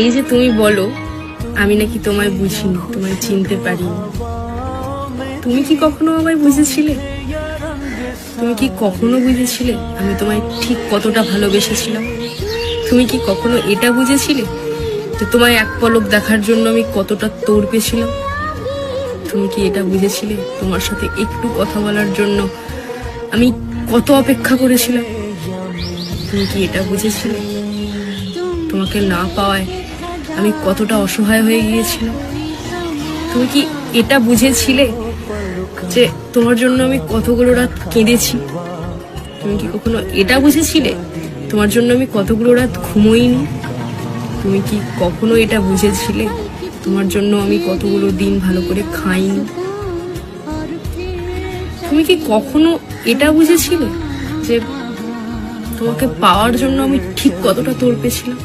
এই যে তুমি বলো, আমি নাকি তোমায় বুঝিনি, তোমায় চিনতে পারিনি। তুমি কি কখনো আমায় বুঝেছিলে? তুমি কি কখনো বুঝেছিলে আমি তোমায় ঠিক কতটা ভালোবেসেছিলাম? তুমি কি কখনো এটা বুঝেছিলে যে তোমায় এক পলক দেখার জন্য আমি কতটা তোর পেছিলাম? তুমি কি এটা বুঝেছিলে তোমার সাথে একটু কথা বলার জন্য আমি কত অপেক্ষা করেছিলাম? তুমি কি এটা বুঝেছিলে? তোমাকে না পাওয়ায় আমি কতটা অসহায় হয়ে গিয়েছিলাম। তুমি কি এটা বুঝেছিলে যে তোমার জন্য আমি কতগুলো রাত কেঁদেছি? তুমি কি কখনো এটা বুঝেছিলে? তোমার জন্য আমি কতগুলো রাত ঘুমোইনি? তুমি কি কখনো এটা বুঝেছিলে? তোমার জন্য আমি কতগুলো দিন ভালো করে খাইনি? তুমি কি কখনো এটা বুঝেছিলে যে তোমাকে পাওয়ার জন্য আমি ঠিক কতটা তোর পেছিলাম?